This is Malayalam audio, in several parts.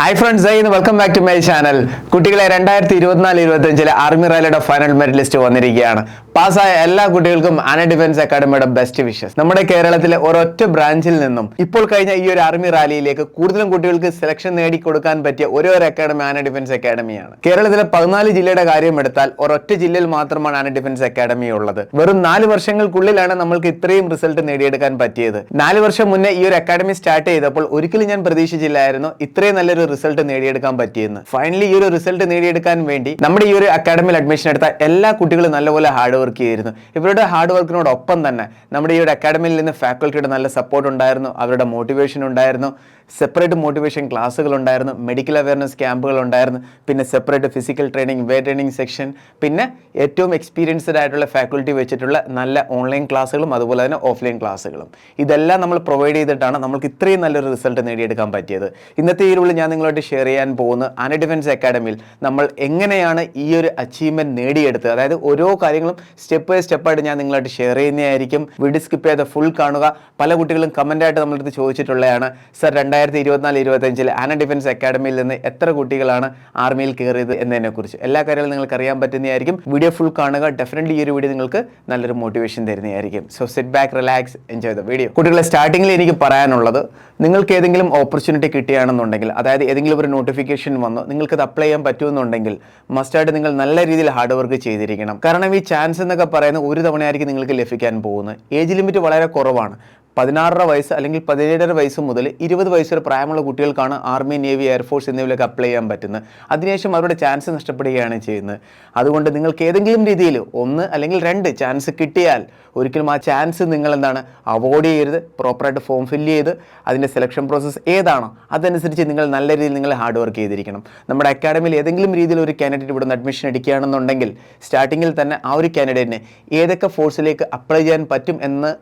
Hi friends I welcome back to my channel കുട്ടികളെ രണ്ടായിരത്തി ഇരുപത്തിനാല് ഇരുപത്തഞ്ചിലെ ആർമി റാലിയുടെ ഫൈനൽ മെറിറ്റ് ലിസ്റ്റ് വന്നിരിക്കുകയാണ്. പാസ്സായ എല്ലാ കുട്ടികൾക്കും അന ഡിഫൻസ് അക്കാഡമിയുടെ ബെസ്റ്റ് വിഷസ് നമ്മുടെ കേരളത്തിലെ ഒരൊറ്റ ബ്രാഞ്ചിൽ നിന്നും ഇപ്പോൾ കഴിഞ്ഞ ഈ ഒരു ആർമി റാലിയിലേക്ക് കൂടുതലും കുട്ടികൾക്ക് സെലക്ഷൻ നേടിക്കൊടുക്കാൻ പറ്റിയ ഒരേ ഒരു അക്കാഡമി ആന ഡിഫൻസ് അക്കാഡമിയാണ് കേരളത്തിലെ പതിനാല് ജില്ലയുടെ കാര്യം എടുത്താൽ ഒരൊറ്റ ജില്ലയിൽ മാത്രമാണ് ആന ഡിഫൻസ് അക്കാഡമി ഉള്ളത്. വെറും നാല് വർഷങ്ങൾക്കുള്ളിലാണ് നമ്മൾക്ക് ഇത്രയും റിസൾട്ട് നേടിയെടുക്കാൻ പറ്റിയത്. നാല് വർഷം മുന്നേ ഈ ഒരു അക്കാഡമി സ്റ്റാർട്ട് ചെയ്തപ്പോൾ ഒരിക്കലും ഞാൻ പ്രതീക്ഷിച്ചില്ലായിരുന്നു. ഇത്രയും നല്ലൊരു റിസൾട്ട് നേടിയെടുക്കാൻ പറ്റിയെന്ന്. ഫൈനലി ഈ ഒരു റിസൾട്ട് നേടിയെടുക്കാൻ വേണ്ടി നമ്മുടെ ഈ ഒരു അക്കാഡമിയിൽ അഡ്മിഷൻ എടുത്ത എല്ലാ കുട്ടികളും നല്ലപോലെ ഹാർഡ് വർക്ക് ചെയ്തിരുന്നു. ഇവരുടെ ഹാർഡ് വർക്കിനോടൊപ്പം തന്നെ നമ്മുടെ ഈ ഒരു അക്കാഡമിയിൽ നിന്ന് ഫാക്കൽറ്റിയുടെ നല്ല സപ്പോർട്ട് ഉണ്ടായിരുന്നു. അവരുടെ മോട്ടിവേഷൻ ഉണ്ടായിരുന്നു. സെപ്പറേറ്റ് മോട്ടിവേഷൻ ക്ലാസ്സുകൾ ഉണ്ടായിരുന്നു മെഡിക്കൽ അവയർനെസ് ക്യാമ്പുകൾ ഉണ്ടായിരുന്നു പിന്നെ separate physical training way training section പിന്നെ ഏറ്റവും എക്സ്പീരിയൻസ്ഡ് ആയിട്ടുള്ള ഫാക്കൽറ്റി വെച്ചിട്ടുള്ള നല്ല ഓൺലൈൻ ക്ലാസ്സുകളും അതുപോലെ തന്നെ ഓഫ്ലൈൻ ക്ലാസ്സുകളും ഇതെല്ലാം നമ്മൾ പ്രൊവൈഡ് ചെയ്തിട്ടാണ് നമുക്ക് ഇത്രയും നല്ലൊരു റിസൾട്ട് നേടിയെടുക്കാൻ പറ്റിയത്. ഇന്നത്തെ ഈ ഞാൻ നിങ്ങളോട് ഷെയർ ചെയ്യാൻ പോകുന്ന ആന ഡിഫൻസ് അക്കാഡമിയിൽ നമ്മൾ എങ്ങനെയാണ് ഈ ഒരു അച്ചീവ്മെന്റ് നേടിയെടുത്തത്. അതായത് ഓരോ കാര്യങ്ങളും സ്റ്റെപ്പ് ബൈ സ്റ്റെപ്പായിട്ട് ഞാൻ നിങ്ങളായിട്ട് ഷെയർ ചെയ്യുന്നതായിരിക്കും. വീഡിയോ സ്കിപ്പ് ചെയ്ത് ഫുൾ കാണുക. പല കുട്ടികളും കമന്റായിട്ട് നമ്മളടുത്ത് ചോദിച്ചിട്ടുള്ളതാണ്. സർ രണ്ടായിരത്തി ഇരുപത്തിനാല് ഇരുപത്തഞ്ചിൽ ആന ഡിഫൻസ് അക്കാഡമിയിൽ നിന്ന് എത്ര കുട്ടികളാണ് ആർമിയിൽ കയറിയത് എന്നതിനെക്കുറിച്ച്. എല്ലാ കാര്യങ്ങളും നിങ്ങൾക്ക് അറിയാൻ പറ്റുന്നതായിരിക്കും. വീഡിയോ ഫുൾ കാണുക. ഡെഫിനറ്റ്ലി ഈ ഒരു വീഡിയോ നിങ്ങൾക്ക് നല്ലൊരു മോട്ടിവേഷൻ തരുന്നതായിരിക്കും. So set back relax enjoy the video കുട്ടികളെ സ്റ്റാർട്ടിങ്ങിൽ എനിക്ക് പറയാനുള്ളത് നിങ്ങൾക്ക് ഏതെങ്കിലും ഓപ്പർച്യൂണിറ്റി കിട്ടുകയാണെന്നുണ്ടെങ്കിൽ അതായത് ഏതെങ്കിലും ഒരു നോട്ടിഫിക്കേഷൻ വന്നു നിങ്ങൾക്ക് അത് അപ്ലൈ ചെയ്യാൻ പറ്റുമെന്നുണ്ടെങ്കിൽ മസ്റ്റായിട്ട് നിങ്ങൾ നല്ല രീതിയിൽ ഹാർഡ് വർക്ക് ചെയ്തിരിക്കണം. കാരണം ഈ ചാൻസ് എന്നൊക്കെ പറയുന്നത് ഒരു തവണയായിരിക്കും നിങ്ങൾക്ക് ലഭിക്കാൻ പോകുന്നത്. ഏജ് ലിമിറ്റ് വളരെ കുറവാണ്. പതിനാറര വയസ്സ് അല്ലെങ്കിൽ പതിനേഴര വയസ്സ് മുതൽ ഇരുപത് വയസ്സ് വരെ പ്രായമുള്ള കുട്ടികൾക്കാണ് ആർമി നേവി എയർഫോഴ്സ് എന്നിവയിലൊക്കെ അപ്ലൈ ചെയ്യാൻ പറ്റുന്നത്. അതിനുശേഷം അവരുടെ ചാൻസ് നഷ്ടപ്പെടുകയാണ് ചെയ്യുന്നത്. അതുകൊണ്ട് നിങ്ങൾക്ക് ഏതെങ്കിലും രീതിയിൽ ഒന്ന് അല്ലെങ്കിൽ രണ്ട് ചാൻസ് കിട്ടിയാൽ ഒരിക്കലും ആ ചാൻസ് നിങ്ങൾ എന്താണ് അവോയ്ഡ് ചെയ്യരുത് പ്രോപ്പറായിട്ട് ഫോം ഫില്ല് ചെയ്ത് അതിന്റെ സെലക്ഷൻ പ്രോസസ്സ് ഏതാണോ അതനുസരിച്ച് നിങ്ങൾ നല്ല രീതിയിൽ നിങ്ങൾ ഹാർഡ് വർക്ക് ചെയ്തിരിക്കണം. നമ്മുടെ അക്കാഡമിയിൽ ഏതെങ്കിലും രീതിയിൽ ഒരു കാൻഡിഡേറ്റ് ഇവിടെ നിന്ന് അഡ്മിഷൻ എടുക്കുകയാണെന്നുണ്ടെങ്കിൽ സ്റ്റാർട്ടിങ്ങിൽ തന്നെ ആ ഒരു കാൻഡിഡേറ്റിനെ ഏതൊക്കെ ഫോഴ്സിലേക്ക് അപ്ലൈ ചെയ്യാൻ പറ്റും എന്ന്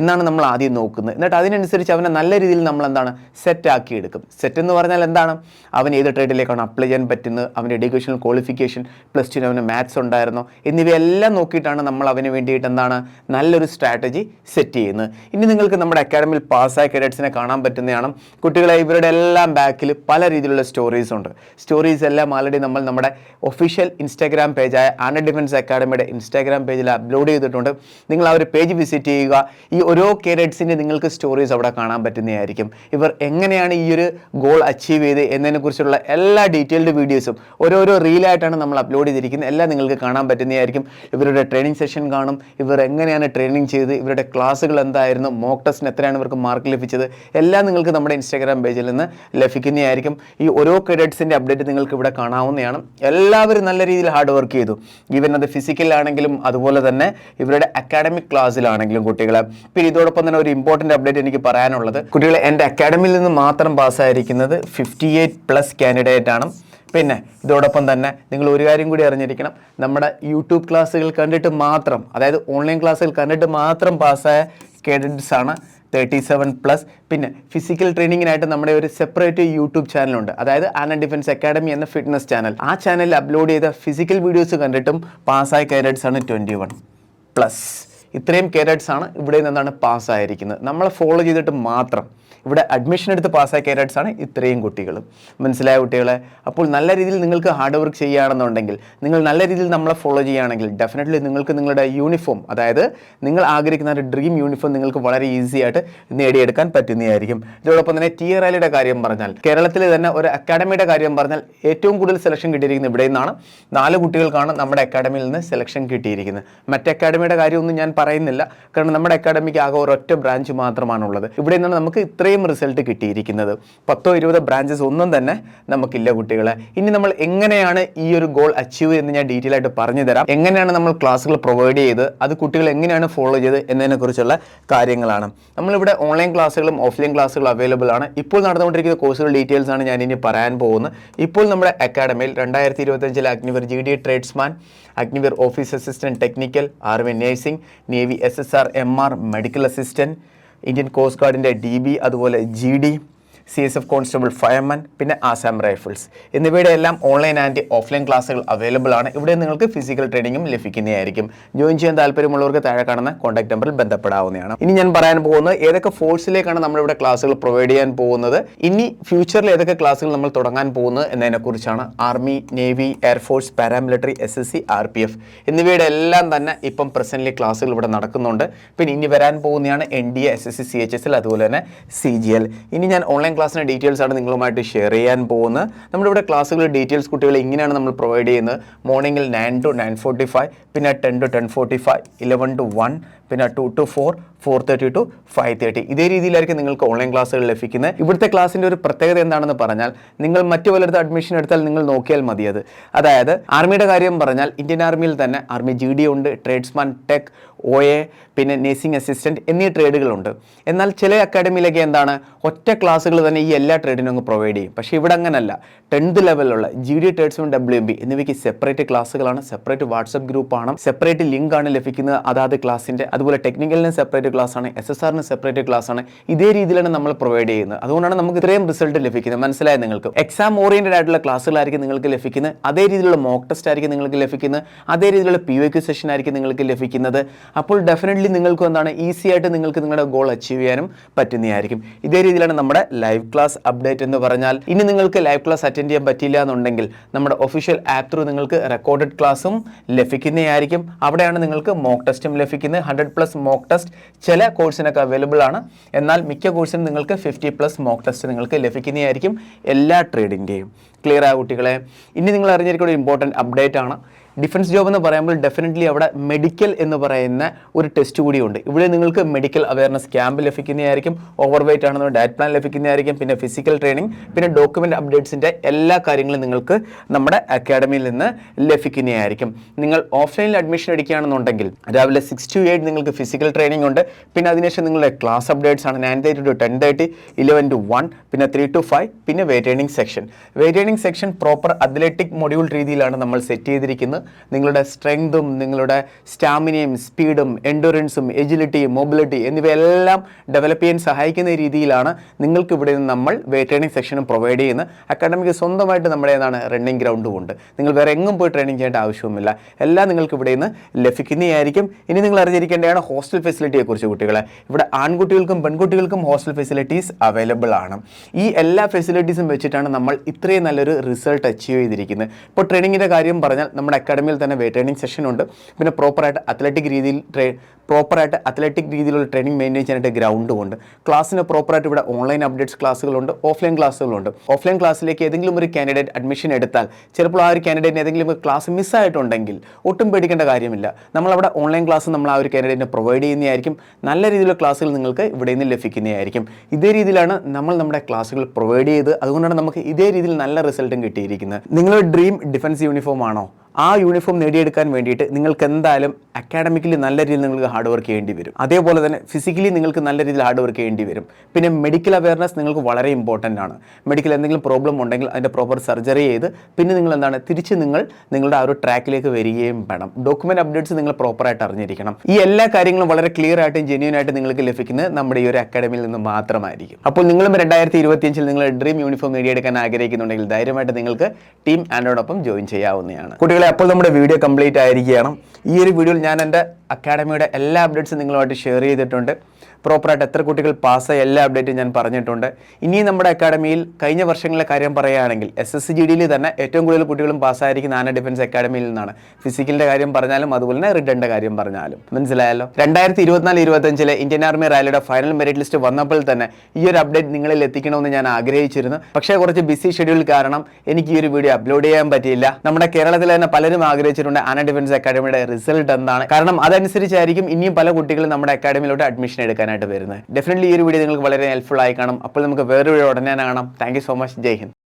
എന്നാണ് നമ്മൾ ആദ്യം നോക്കുന്നത്. എന്നിട്ട് അതിനനുസരിച്ച് അവനെ നല്ല രീതിയിൽ നമ്മൾ എന്താണ്? സെറ്റ് ആക്കി എടുക്കും സെറ്റ് എന്ന് പറഞ്ഞാൽ എന്താണ്? അവൻ ഏത് ട്രേഡിലേക്കാണ് അപ്ലൈ ചെയ്യാൻ പറ്റുന്നത്? അവന്റെ എഡ്യൂക്കേഷണൽ ക്വാളിഫിക്കേഷൻ പ്ലസ് ടുവിന് അവന് മാത്സ് ഉണ്ടായിരുന്നോ. എന്നിവയെല്ലാം നോക്കിയിട്ടാണ് നമ്മൾ അവന് വേണ്ടിയിട്ട് എന്താണ്? നല്ലൊരു സ്ട്രാറ്റജി സെറ്റ് ചെയ്യുന്നത്. ഇനി നിങ്ങൾക്ക് നമ്മുടെ അക്കാഡമിയിൽ പാസ്സായ കേഡറ്റ്സിനെ കാണാൻ പറ്റുന്നതാണ് കുട്ടികളെ ഇവരുടെ എല്ലാം ബാക്കിൽ പല രീതിയിലുള്ള സ്റ്റോറീസ് ഉണ്ട്. സ്റ്റോറീസ് എല്ലാം ആൾറെഡി നമ്മൾ നമ്മുടെ ഒഫീഷ്യൽ ഇൻസ്റ്റാഗ്രാം പേജായ ആന ഡിഫൻസ് അക്കാഡമിയുടെ ഇൻസ്റ്റാഗ്രാം പേജിൽ അപ്ലോഡ് ചെയ്തിട്ടുണ്ട്. നിങ്ങൾ ആ ഒരു പേജ് വിസിറ്റ് ചെയ്യുക. ഈ ഓരോ കേഡറ്റ്സിന്റെ നിങ്ങൾക്ക് സ്റ്റോറീസ് അവിടെ കാണാൻ പറ്റുന്നതായിരിക്കും. ഇവർ എങ്ങനെയാണ് ഈ ഒരു ഗോൾ അച്ചീവ് ചെയ്ത് എന്നതിനെക്കുറിച്ചുള്ള എല്ലാ ഡീറ്റെയിൽഡ് വീഡിയോസും ഓരോരോ റീലായിട്ടാണ് നമ്മൾ അപ്ലോഡ് ചെയ്തിരിക്കുന്നത്. എല്ലാം നിങ്ങൾക്ക് കാണാൻ പറ്റുന്നതായിരിക്കും. ഇവരുടെ ട്രെയിനിങ് സെഷൻ കാണും. ഇവർ എങ്ങനെയാണ് ട്രെയിനിങ് ചെയ്ത് ഇവരുടെ ക്ലാസ്സുകൾ എന്തായിരുന്നു മോക്ക് ടെസ്റ്റിന് എത്രയാണ് ഇവർക്ക് മാർക്ക് ലഭിച്ചത് എല്ലാം നിങ്ങൾക്ക് നമ്മുടെ ഇൻസ്റ്റാഗ്രാം പേജിൽ നിന്ന് ലഭിക്കുന്നതായിരിക്കും. ഈ ഓരോ കേഡറ്റ്സിന്റെ അപ്ഡേറ്റ് നിങ്ങൾക്ക് ഇവിടെ കാണാവുന്നതാണ്. എല്ലാവരും നല്ല രീതിയിൽ ഹാർഡ് വർക്ക് ചെയ്തു. ഈവൻ അത് ഫിസിക്കലാണെങ്കിലും അതുപോലെ തന്നെ ഇവരുടെ അക്കാഡമിക് ക്ലാസ്സിലാണെങ്കിലും കുട്ടികളെ. പിന്നെ ഇതോടൊപ്പം തന്നെ ഒരു ഇമ്പോർട്ടന്റ് അപ്ഡേറ്റ് എനിക്ക് പറയാനുള്ളത്. കുട്ടികൾ എന്റെ അക്കാഡമിയിൽ നിന്ന് മാത്രം പാസ്സായിരിക്കുന്നത് ഫിഫ്റ്റി എയ്റ്റ് പ്ലസ് കാൻഡിഡേറ്റ് ആണ്. പിന്നെ ഇതോടൊപ്പം തന്നെ നിങ്ങൾ ഒരു കാര്യം കൂടി അറിഞ്ഞിരിക്കണം. നമ്മുടെ യൂട്യൂബ് ക്ലാസ്സുകൾ കണ്ടിട്ട് മാത്രം അതായത് ഓൺലൈൻ ക്ലാസ്സുകൾ കണ്ടിട്ട് മാത്രം പാസ്സായ കേഡറ്റ്സ് ആണ് തേർട്ടി സെവൻ പ്ലസ് പിന്നെ ഫിസിക്കൽ ട്രെയിനിങ്ങിനായിട്ട് നമ്മുടെ ഒരു സെപ്പറേറ്റ് യൂട്യൂബ് ചാനലുണ്ട് അതായത് ആന ഡിഫൻസ് അക്കാഡമി എന്ന ഫിറ്റ്നസ് ചാനൽ ആ ചാനലിൽ അപ്ലോഡ് ചെയ്ത ഫിസിക്കൽ വീഡിയോസ് കണ്ടിട്ടും പാസ്സായ കേഡറ്റ്സ് ആണ് ട്വന്റി വൺ പ്ലസ് ഇത്രയും കേരറ്റ്സ് ആണ് ഇവിടെ നിന്നാണ് പാസ്സായിരിക്കുന്നത്. നമ്മളെ ഫോളോ ചെയ്തിട്ട് മാത്രം ഇവിടെ അഡ്മിഷൻ എടുത്ത് പാസ്സായ കാരറ്റ്സ് ആണ് ഇത്രയും കുട്ടികൾ മനസ്സിലായ കുട്ടികളെ? അപ്പോൾ നല്ല രീതിയിൽ നിങ്ങൾക്ക് ഹാർഡ് വർക്ക് ചെയ്യുകയാണെന്നുണ്ടെങ്കിൽ നിങ്ങൾ നല്ല രീതിയിൽ നമ്മളെ ഫോളോ ചെയ്യുകയാണെങ്കിൽ ഡെഫിനറ്റ്ലി നിങ്ങൾക്ക് നിങ്ങളുടെ യൂണിഫോം അതായത് നിങ്ങൾ ആഗ്രഹിക്കുന്ന ഒരു ഡ്രീം യൂണിഫോം നിങ്ങൾക്ക് വളരെ ഈസി ആയിട്ട് നേടിയെടുക്കാൻ പറ്റുന്നതായിരിക്കും. ഇതോടൊപ്പം തന്നെ ടി ആർ കാര്യം പറഞ്ഞാൽ കേരളത്തിൽ തന്നെ ഒരു അക്കാഡമിയുടെ കാര്യം പറഞ്ഞാൽ ഏറ്റവും കൂടുതൽ സെലക്ഷൻ കിട്ടിയിരിക്കുന്നത് ഇവിടെ നിന്നാണ്. നാല് കുട്ടികൾക്കാണ് നമ്മുടെ അക്കാഡമിയിൽ നിന്ന് സെലക്ഷൻ കിട്ടിയിരിക്കുന്നത്. മറ്റ് അക്കാഡമിയുടെ കാര്യമൊന്നും ഞാൻ പറയുന്നില്ല. കാരണം നമ്മുടെ അക്കാഡമിക്ക് ആകെ ഒരൊറ്റ ബ്രാഞ്ച് മാത്രമാണുള്ളത്. ഇവിടെ നിന്നാണ് നമുക്ക് ഇത്രയും റിസൾട്ട് കിട്ടിയിരിക്കുന്നത്. പത്തോ ഇരുപതോ ബ്രാഞ്ചസ് ഒന്നും തന്നെ നമുക്കില്ല കുട്ടികളെ. ഇനി നമ്മൾ എങ്ങനെയാണ് ഈ ഒരു ഗോൾ അച്ചീവ് എന്ന് ഞാൻ ഡീറ്റെയിൽ ആയിട്ട് പറഞ്ഞു തരാം. എങ്ങനെയാണ് നമ്മൾ ക്ലാസ്സുകൾ പ്രൊവൈഡ് ചെയ്ത് അത് കുട്ടികൾ എങ്ങനെയാണ് ഫോളോ ചെയ്ത് എന്നതിനെക്കുറിച്ചുള്ള കാര്യങ്ങളാണ്. നമ്മളിവിടെ ഓൺലൈൻ ക്ലാസ്സുകളും ഓഫ്ലൈൻ ക്ലാസ്സുകളും അവൈലബിൾ ആണ്. ഇപ്പോൾ നടന്നുകൊണ്ടിരിക്കുന്ന കോഴ്സുകൾ ഡീറ്റെയിൽസ് ആണ് ഞാൻ ഇനി പറയാൻ പോകുന്നത്. ഇപ്പോൾ നമ്മുടെ അക്കാഡമിയിൽ രണ്ടായിരത്തി ഇരുപത്തഞ്ചിലെ Agniveer G D tradesman Agniveer office assistant technical army nursing navy S S R M R medical assistant Indian coast ഗാർഡിന്റെ D B അതുപോലെ G D C S F constable fireman പിന്നെ ആസാം റൈഫിൾസ് എന്നിവയുടെ എല്ലാം ഓൺലൈൻ ആൻഡ് ഓഫ്ലൈൻ ക്ലാസ്സുകൾ അവൈലബിൾ ആണ്. ഇവിടെ നിങ്ങൾക്ക് ഫിസിക്കൽ ട്രെയിനിങ്ങും ലഭിക്കുന്നതായിരിക്കും. ജോയിൻ ചെയ്യാൻ താല്പര്യമുള്ളവർക്ക് താഴെ കാണുന്ന കോൺടാക്ട് നമ്പറിൽ ബന്ധപ്പെടാവുന്നതാണ്. ഇനി ഞാൻ പറയാൻ പോകുന്നത് ഏതൊക്കെ ഫോഴ്സിലേക്കാണ് നമ്മളിവിടെ ക്ലാസ്സുകൾ പ്രൊവൈഡ് ചെയ്യാൻ പോകുന്നത്. ഇനി ഫ്യൂച്ചറിൽ ഏതൊക്കെ ക്ലാസ്സുകൾ നമ്മൾ തുടങ്ങാൻ പോകുന്നത് എന്നതിനെക്കുറിച്ചാണ് army navy air force paramilitary S S C R P F എന്നിവയുടെ എല്ലാം തന്നെ ഇപ്പം പ്രസന്റ്ലി ക്ലാസ്സുകൾ ഇവിടെ നടക്കുന്നുണ്ട്. പിന്നെ ഇനി വരാൻ പോകുന്നതാണ് N D A S S C C H S L അതുപോലെ തന്നെ സി ജി എൽ ഇനി ഞാൻ ഓൺലൈൻ ക്ലാസ്സിന്റെ ഡീറ്റെയിൽസ് ആണ് നിങ്ങളുമായിട്ട് ഷെയർ ചെയ്യാൻ പോകുന്നത്. നമ്മുടെ ഇവിടെ ക്ലാസ്സുകളുടെ ഡീറ്റെയിൽസ് കുട്ടികളെ ഇങ്ങനെയാണ് നമ്മൾ പ്രൊവൈഡ് ചെയ്യുന്നത്. മോർണിംഗിൽ nine to nine forty five പിന്നെ ten to ten forty five eleven to one പിന്നെ two to four four thirty to five thirty ഇതേ രീതിയിലായിരിക്കും നിങ്ങൾക്ക് ഓൺലൈൻ ക്ലാസ്സുകൾ ലഭിക്കുന്നത്. ഇവിടുത്തെ ക്ലാസ്സിന്റെ ഒരു പ്രത്യേകത എന്താണെന്ന് പറഞ്ഞാൽ നിങ്ങൾ മറ്റു പലയിടത്ത് അഡ്മിഷൻ എടുത്താൽ നിങ്ങൾ നോക്കിയാൽ മതിയത്. അതായത് ആർമിയുടെ കാര്യം പറഞ്ഞാൽ ഇന്ത്യൻ ആർമിയിൽ തന്നെ ആർമി ജി ഡി ഉണ്ട് ട്രേഡ്സ്മാൻ ടെക് ഒ എ പിന്നെ നേഴ്സിംഗ് അസിസ്റ്റന്റ് എന്നീ ട്രേഡുകളുണ്ട് എന്നാൽ ചില അക്കാഡമിയിലൊക്കെ എന്താണ് ഒറ്റ ക്ലാസ്സുകൾ തന്നെ ഈ എല്ലാ ട്രേഡിനും അങ്ങ് പ്രൊവൈഡ് ചെയ്യും. പക്ഷേ ഇവിടെ അങ്ങനല്ല. ടെൻത്ത് ലെവലിലുള്ള G D tradesman W M B എന്നിവയ്ക്ക് സെപ്പറേറ്റ് ക്ലാസ്സുകളാണ് സെപ്പറേറ്റ് വാട്സപ്പ് ഗ്രൂപ്പാണ് സെപ്പറേറ്റ് ലിങ്കാണ് ലഭിക്കുന്നത്. അതാത് ക്ലാസ്സിന്റെ അതുപോലെ ടെക്നിക്കലിന് സെപ്പറേറ്റ് ക്ലാസ് ആണ് എസ് എസ് ആറിന് സെപ്പറേറ്റ് ക്ലാസ് ആണ്. ഇതേ രീതിയിലാണ് നമ്മൾ പ്രൊവൈഡ് ചെയ്യുന്നത്. അതുകൊണ്ടാണ് നമുക്ക് ഇത്രയും റിസൾട്ട് ലഭിക്കുന്നത്. മനസ്സിലായത് നിങ്ങൾക്ക്? എക്സാം ഓറിയന്റഡ് ആയിട്ടുള്ള ക്ലാസ്സുകളായിരിക്കും നിങ്ങൾക്ക് ലഭിക്കുന്നത്. അതേ രീതിയിലുള്ള മോക്ക് ടെസ്റ്റ് ആയിരിക്കും നിങ്ങൾക്ക് ലഭിക്കുന്നത്. അതേ രീതിയിലുള്ള പി വൈ ക്യു സെഷൻ ആയിരിക്കും നിങ്ങൾക്ക് ലഭിക്കുന്നത്. അപ്പോൾ ഡെഫിനറ്റ്ലി നിങ്ങൾക്ക് എന്താണ് ഈസി ആയിട്ട് നിങ്ങൾക്ക് നിങ്ങളുടെ ഗോൾ അച്ചീവ് ചെയ്യാനും പറ്റുന്നതായിരിക്കും. ഇതേ രീതിയിലാണ് നമ്മുടെ ലൈവ് ക്ലാസ് അപ്ഡേറ്റ് എന്ന് പറഞ്ഞാൽ ഇനി നിങ്ങൾക്ക് ലൈവ് ക്ലാസ് അറ്റൻഡ് ചെയ്യാൻ പറ്റില്ല എന്നുണ്ടെങ്കിൽ നമ്മുടെ ഒഫീഷ്യൽ ആപ്പ് ത്രൂ നിങ്ങൾക്ക് റെക്കോർഡഡ് ക്ലാസ്സും ലഭിക്കുന്നതായിരിക്കും. അവിടെയാണ് നിങ്ങൾക്ക് മോക്ക് ടെസ്റ്റും ലഭിക്കുന്നത്. ഹൺഡ്രഡ് പ്ലസ് മോക്ക് ടെസ്റ്റ് ചില കോഴ്സിനൊക്കെ അവൈലബിൾ ആണ്. എന്നാൽ മിക്ക കോഴ്സിനും നിങ്ങൾക്ക് ഫിഫ്റ്റി പ്ലസ് മോക്ക് ടെസ്റ്റ് നിങ്ങൾക്ക് ലഭിക്കുന്നതായിരിക്കും എല്ലാ ട്രേഡിന്റെയും ക്ലിയർ ആ കുട്ടികളെ? ഇനി നിങ്ങൾ അറിഞ്ഞിരിക്കുന്ന ഒരു ഇമ്പോർട്ടന്റ് അപ്ഡേറ്റ് ആണ്. ഡിഫൻസ് ജോബ് എന്ന് പറയുമ്പോൾ ഡെഫിനറ്റ്ലി അവിടെ മെഡിക്കൽ എന്ന് പറയുന്ന ഒരു ടെസ്റ്റ് കൂടിയുണ്ട്. ഇവിടെ നിങ്ങൾക്ക് മെഡിക്കൽ അവയർനെസ് ക്യാമ്പ് ലഭിക്കുന്നതായിരിക്കും ഓവർ വെയിറ്റ് ആണെന്ന് ഡയറ്റ് പ്ലാൻ ലഭിക്കുന്നതായിരിക്കും പിന്നെ ഫിസിക്കൽ ട്രെയിനിങ് പിന്നെ ഡോക്യുമെന്റ് അപ്ഡേറ്റ്സിന്റെ എല്ലാ കാര്യങ്ങളും നിങ്ങൾക്ക് നമ്മുടെ അക്കാഡമിയിൽ നിന്ന് ലഭിക്കുന്നതായിരിക്കും. നിങ്ങൾ ഓഫ്ലൈനിൽ അഡ്മിഷൻ എടുക്കുകയാണെന്നുണ്ടെങ്കിൽ രാവിലെ സിക്സ് ടു എയ്റ്റ് നിങ്ങൾക്ക് ഫിസിക്കൽ ട്രെയിനിങ് ഉണ്ട്. പിന്നെ അതിനുശേഷം നിങ്ങളുടെ ക്ലാസ് അപ്ഡേറ്റ്സ് ആണ്. Nine thirty to ten thirty eleven to one പിന്നെ ത്രീ ടു ഫൈവ് പിന്നെ weight training section weight training section proper athletic module രീതിയിലാണ് നമ്മൾ സെറ്റ് ചെയ്തിരിക്കുന്നത്. നിങ്ങളുടെ സ്ട്രെങ്തും നിങ്ങളുടെ സ്റ്റാമിനയും സ്പീഡും എൻഡുറൻസും എജിലിറ്റിയും മൊബിലിറ്റി എന്നിവയെല്ലാം ഡെവലപ്പ് ചെയ്യാൻ സഹായിക്കുന്ന രീതിയിലാണ് നിങ്ങൾക്ക് ഇവിടെ നിന്ന് നമ്മൾ വെയിറ്റ് ട്രെയിനിങ് സെക്ഷനും പ്രൊവൈഡ് ചെയ്യുന്നത്. അക്കാഡമിക്ക് സ്വന്തമായിട്ട് നമ്മുടെ ഏതാണ് റണ്ണിങ് ഗ്രൗണ്ടും ഉണ്ട് നിങ്ങൾ വേറെ എങ്ങും പോയി ട്രെയിനിങ് ചെയ്യേണ്ട ആവശ്യവുമില്ല എല്ലാം നിങ്ങൾക്ക് ഇവിടെ നിന്ന് ലഭിക്കുന്നതായിരിക്കും. ഇനി നിങ്ങൾ അറിഞ്ഞിരിക്കേണ്ടതാണ് ഹോസ്റ്റൽ ഫെസിലിറ്റിയെക്കുറിച്ച് കുട്ടികളെ. ഇവിടെ ആൺകുട്ടികൾക്കും പെൺകുട്ടികൾക്കും ഹോസ്റ്റൽ ഫെസിലിറ്റീസ് അവൈലബിൾ ആണ്. ഈ എല്ലാ ഫെസിലിറ്റീസും വെച്ചിട്ടാണ് നമ്മൾ ഇത്രയും നല്ലൊരു റിസൾട്ട് അച്ചീവ് ചെയ്തിരിക്കുന്നത്. ഇപ്പോൾ ട്രെയിനിങ്ങിന്റെ കാര്യം പറഞ്ഞാൽ നമ്മുടെ അക്കാഡമിയിൽ തന്നെ വെയിറ്റ് ട്രെയിനിങ് സെഷൻ ഉണ്ട്. പിന്നെ പ്രോപ്പറായിട്ട് അത്ലറ്റിക് രീതിയിൽ ട്രേ പ്രോപ്പറായിട്ട് അത്ലറ്റിക് രീതിയിലുള്ള ട്രെയിനിങ് മെയിന്റെയിൻ ചെയ്യാനായിട്ട് ഗ്രൗണ്ടും ഉണ്ട്. ക്ലാസ്സിന് പ്രോപ്പറായിട്ട് ഇവിടെ ഓൺലൈൻ അപ്ഡേറ്റ്സ് ക്ലാസ്സുകളുണ്ട് ഓഫ്ലൈൻ ക്ലാസ്സുകളുണ്ട് ഓഫ്ലൈൻ ക്ലാസ്സിലേക്ക് ഏതെങ്കിലും ഒരു കാൻഡിഡേറ്റ് അഡ്മിഷൻ എടുത്താൽ ചിലപ്പോൾ ആ ഒരു കാൻഡിഡേറ്റിന് ഏതെങ്കിലും ക്ലാസ് മിസ്സായിട്ടുണ്ടെങ്കിൽ ഒട്ടും പേടിക്കേണ്ട കാര്യമില്ല. നമ്മളവിടെ ഓൺലൈൻ ക്ലാസ് നമ്മൾ ആ ഒരു കാൻഡിഡേറ്റിന് പ്രൊവൈഡ് ചെയ്യുന്നതായിരിക്കും. നല്ല രീതിയിലുള്ള ക്ലാസ്സുകൾ നിങ്ങൾക്ക് ഇവിടെ നിന്ന് ലഭിക്കുന്നതായിരിക്കും. ഇതേ രീതിയിലാണ് നമ്മൾ നമ്മുടെ ക്ലാസ്സുകൾ പ്രൊവൈഡ് ചെയ്ത് അതുകൊണ്ടാണ് നമുക്ക് ഇതേ രീതിയിൽ നല്ല റിസൾട്ടും കിട്ടിയിരിക്കുന്നത്. നിങ്ങളുടെ ഡ്രീം ഡിഫൻസ് യൂണിഫോം ആണോ? ആ യൂണിഫോം നേടിയെടുക്കാൻ വേണ്ടിയിട്ട് നിങ്ങൾക്ക് എന്തായാലും അക്കാഡമിക്കലി നല്ല രീതിയിൽ നിങ്ങൾക്ക് ഹാർഡ് വർക്ക് ചെയ്യേണ്ടി വരും. അതേപോലെ തന്നെ ഫിസിക്കലി നിങ്ങൾക്ക് നല്ല രീതിയിൽ ഹാർഡ് വർക്ക് ചെയ്യേണ്ടി വരും. പിന്നെ മെഡിക്കൽ അവയർനെസ് നിങ്ങൾക്ക് വളരെ ഇമ്പോർട്ടന്റ് ആണ്. മെഡിക്കൽ എന്തെങ്കിലും പ്രോബ്ലം ഉണ്ടെങ്കിൽ അതിന്റെ പ്രോപ്പർ സർജറി ചെയ്ത് പിന്നെ നിങ്ങൾ എന്താണ് തിരിച്ച് നിങ്ങൾ നിങ്ങളുടെ ആ ഒരു ട്രാക്കിലേക്ക് വരികയും വേണം. ഡോക്യുമെന്റ് അപ്ഡേറ്റ്സ് നിങ്ങൾ പ്രോപ്പറായിട്ട് അറിഞ്ഞിരിക്കണം. ഈ എല്ലാ കാര്യങ്ങളും വളരെ ക്ലിയർ ആയിട്ടും ജെന്യൂൻ ആയിട്ട് നിങ്ങൾക്ക് ലഭിക്കുന്നത് നമ്മുടെ ഈ ഒരു അക്കാഡമിയിൽ നിന്ന് മാത്രമായിരിക്കും. അപ്പോൾ നിങ്ങളും രണ്ടായിരത്തി ഇരുപത്തിയഞ്ചിൽ നിങ്ങൾ ഡ്രീം യൂണിഫോം നേടിയെടുക്കാൻ ആഗ്രഹിക്കുന്നുണ്ടെങ്കിൽ ധൈര്യമായിട്ട് നിങ്ങൾക്ക് ടീം ആൻഡോടൊപ്പം ജോയിൻ ചെയ്യാവുന്നതാണ്. കുട്ടികളെ അപ്പോൾ നമ്മുടെ വീഡിയോ കംപ്ലീറ്റ് ആയിരിക്കുകയാണ്. ഈ ഒരു വീഡിയോയിൽ ഞാൻ എന്റെ അക്കാഡമിയുടെ എല്ലാ അപ്ഡേറ്റ്സും നിങ്ങളുമായിട്ട് ഷെയർ ചെയ്തിട്ടുണ്ട്. പ്രോപ്പറായിട്ട് എത്ര കുട്ടികൾ പാസ്സായി എല്ലാ അപ്ഡേറ്റും ഞാൻ പറഞ്ഞിട്ടുണ്ട്. ഇനി നമ്മുടെ അക്കാഡമിയിൽ കഴിഞ്ഞ വർഷങ്ങളിലെ കാര്യം പറയുകയാണെങ്കിൽ എസ് എസ് ജി ഡിയിൽ തന്നെ ഏറ്റവും കൂടുതൽ കുട്ടികളും പാസ്സായിരിക്കുന്ന ആന ഡിഫൻസ് അക്കാഡമിയിൽ നിന്നാണ്. ഫിസിക്കലിന്റെ കാര്യം പറഞ്ഞാലും അതുപോലെ തന്നെ റിട്ടേണിന്റെ കാര്യം പറഞ്ഞാലും. മനസ്സിലായല്ലോ? രണ്ടായിരത്തി ഇരുപത്തിനാല് ഇരുപത്തഞ്ചിലെ ഇന്ത്യൻ ആർമി റാലിയുടെ ഫൈനൽ മെറിറ്റ് ലിസ്റ്റ് വന്നപ്പോൾ തന്നെ ഈ ഒരു അപ്ഡേറ്റ് നിങ്ങളിൽ എത്തിക്കണമെന്ന് ഞാൻ ആഗ്രഹിച്ചിരുന്നു. പക്ഷേ കുറച്ച് ബിസി ഷെഡ്യൂൾ കാരണം എനിക്ക് ഈ ഒരു വീഡിയോ അപ്ലോഡ് ചെയ്യാൻ പറ്റിയില്ല. നമ്മുടെ കേരളത്തിൽ തന്നെ പലരും ആഗ്രഹിച്ചിട്ടുണ്ട് ആന ഡിഫൻസ് അക്കാഡമിയുടെ റിസൾട്ട് എന്താണ്. കാരണം അതനുസരിച്ചായിരിക്കും ഇനിയും പല കുട്ടികളും നമ്മുടെ അക്കാഡമിയിലോട്ട് അഡ്മിഷൻ എടുക്കാനായിട്ട് വരുന്നത്. ഡെഫിനറ്റ്ലി ഈ ഒരു വീഡിയോ നിങ്ങൾക്ക് വളരെ ഹെൽപ്ഫുൾ ആയി കാണും. അപ്പോൾ നമുക്ക് വേറൊരു വീഡിയോ ഉടനെ കാണാം. താങ്ക് സോ മച്ച് ജയ് ഹിന്ദ്.